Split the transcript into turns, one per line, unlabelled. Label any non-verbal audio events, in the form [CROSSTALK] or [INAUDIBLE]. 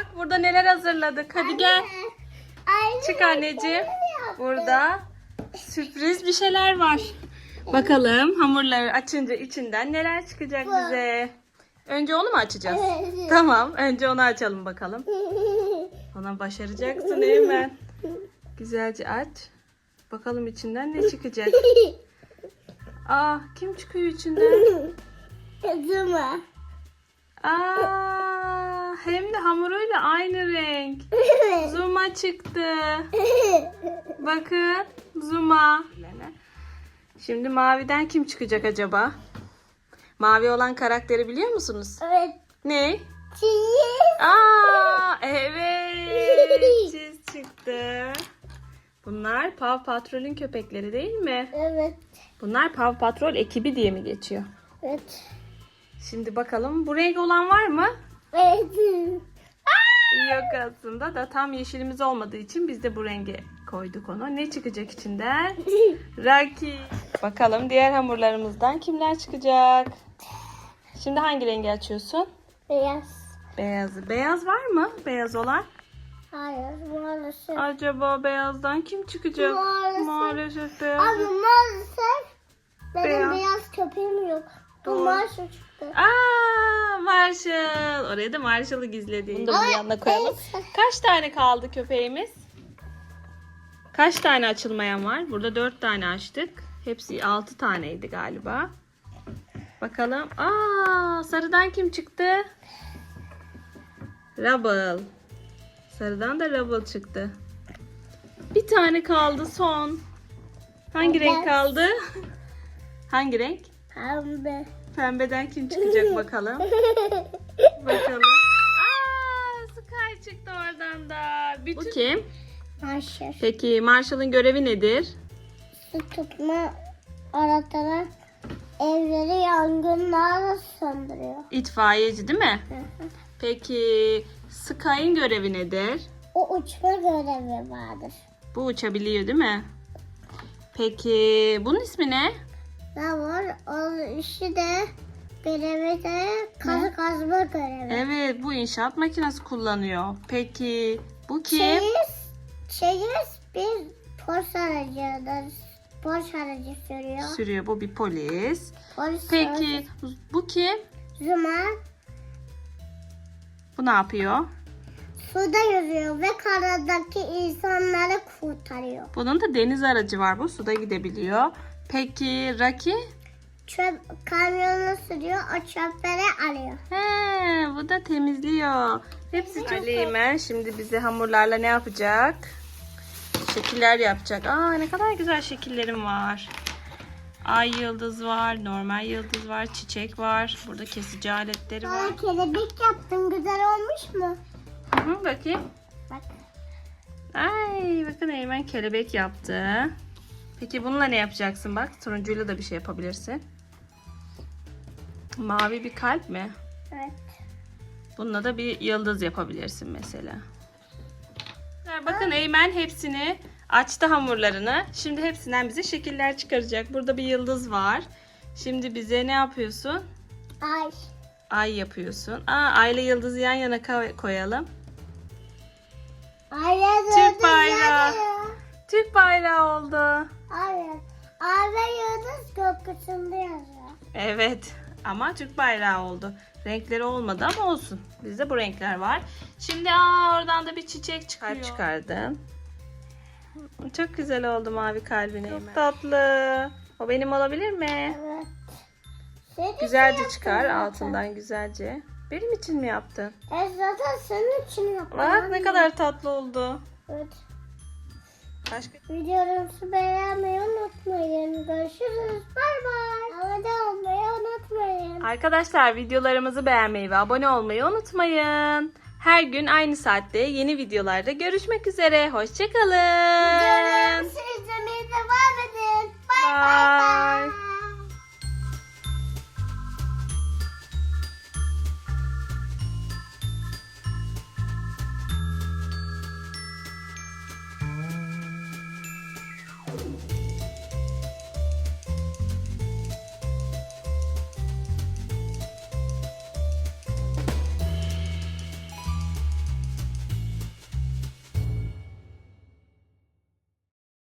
Bak burada neler hazırladık. Hadi gel.
Aynı
Çık anneciğim. Burada sürpriz bir şeyler var. Bakalım hamurları açınca içinden neler çıkacak bize. Önce onu mu açacağız? Tamam. Önce onu açalım bakalım. [LAUGHS] Ona başaracaksın Eymen. Güzelce aç. Bakalım içinden ne çıkacak. [LAUGHS] Aa kim çıkıyor içinden?
Zuma.
Aa hem de hamuruyla aynı renk. [LAUGHS] Zuma çıktı. [LAUGHS] Bakın Zuma. Şimdi maviden kim çıkacak acaba? Mavi olan karakteri biliyor musunuz?
evet.
Ne?
Çiğ.
Aa evet. [LAUGHS] Çiz çıktı. Bunlar Paw Patrol'ün köpekleri değil mi?
Evet.
Bunlar Paw Patrol ekibi diye mi geçiyor?
Evet.
Şimdi bakalım bu renk olan var mı? Yok aslında da tam yeşilimiz olmadığı için biz de bu renge koyduk onu. Ne çıkacak içinden? [LAUGHS] Raki. Bakalım diğer hamurlarımızdan kimler çıkacak? Şimdi hangi rengi açıyorsun?
Beyaz.
Beyazı. Beyaz var mı? Beyaz olan.
Hayır maalesef.
Acaba beyazdan kim çıkacak?
Maalesef.
Maalesef beyaz.
Abi maalesef benim
Beyaz.
beyaz, köpeğim yok. Bu maaşı çıktı.
Aa, Marshall. Oraya da Marshall'ı gizledi. Bunu da bunun yanına koyalım. Kaç tane kaldı köpeğimiz? Kaç tane açılmayan var? Burada dört tane açtık. Hepsi altı taneydi galiba. Bakalım. Aa, sarıdan kim çıktı? Rubble. Sarıdan da Rubble çıktı. Bir tane kaldı son. Hangi renk kaldı? Hangi renk?
Pembe.
Pembeden kim çıkacak [LAUGHS] bakalım. bakalım. Aa, Sky çıktı oradan da. Bu kim?
Maaşı.
Peki Marshall'ın görevi nedir?
Su tutma aratarak evleri yangınlarla söndürüyor.
İtfaiyeci değil mi?
Hı hı.
Peki Sky'ın görevi nedir?
o uçma görevi vardır.
Bu uçabiliyor değil mi? Peki bunun ismi ne?
Ne var? O işi de görevi de kazı kazma görevi.
Evet bu inşaat makinesi kullanıyor. Peki bu kim?
Çeyiz, çeyiz bir polis aracıdır. Polis aracı sürüyor.
Sürüyor bu bir polis.
Polis
Peki bu kim?
Zuma
Bu ne yapıyor?
suda yüzüyor ve karadaki insanları kurtarıyor.
Bunun da deniz aracı var. Bu suda gidebiliyor. Peki Raki?
Çöp kamyonu sürüyor, o çöpleri alıyor.
He, bu da temizliyor. Hepsi çok Aleymen şimdi bize hamurlarla ne yapacak? Şekiller yapacak. Aa ne kadar güzel şekillerim var. Ay yıldız var, normal yıldız var, çiçek var. Burada kesici aletleri var.
Sana kelebek yaptım, güzel olmuş mu?
Hı hı, bakayım.
Bak.
Ay bakın Eymen kelebek yaptı. Peki bununla ne yapacaksın bak? Turuncuyla da bir şey yapabilirsin. Mavi bir kalp mi?
Evet.
Bununla da bir yıldız yapabilirsin mesela. Bakın Eymen hepsini açtı hamurlarını. Şimdi hepsinden bize şekiller çıkaracak. Burada bir yıldız var. Şimdi bize ne yapıyorsun?
Ay.
Ay yapıyorsun. Aa, ay ile yıldızı yan yana ko- koyalım.
Ay
Türk bayrağı.
Gökyüzünde yazıyor.
Evet ama Türk bayrağı oldu. Renkleri olmadı ama olsun. Bizde bu renkler var. Şimdi aa oradan da bir çiçek çıkıyor. Kalp çıkardın. Çok güzel oldu mavi kalbine. Çok tatlı. O benim olabilir mi?
Evet. Senin
Güzelce
için
çıkar
zaten.
altından güzelce. Benim için mi yaptın?
E zaten senin için yaptım.
Bak ne kadar tatlı oldu.
Evet.
Başka
Videomuzu beğenmeyi unutmayın. Görüşürüz. Bay bay. Abone olmayı unutmayın.
Arkadaşlar videolarımızı beğenmeyi ve abone olmayı unutmayın. Her gün aynı saatte yeni videolarda görüşmek üzere. Hoşçakalın.
Videolarımızı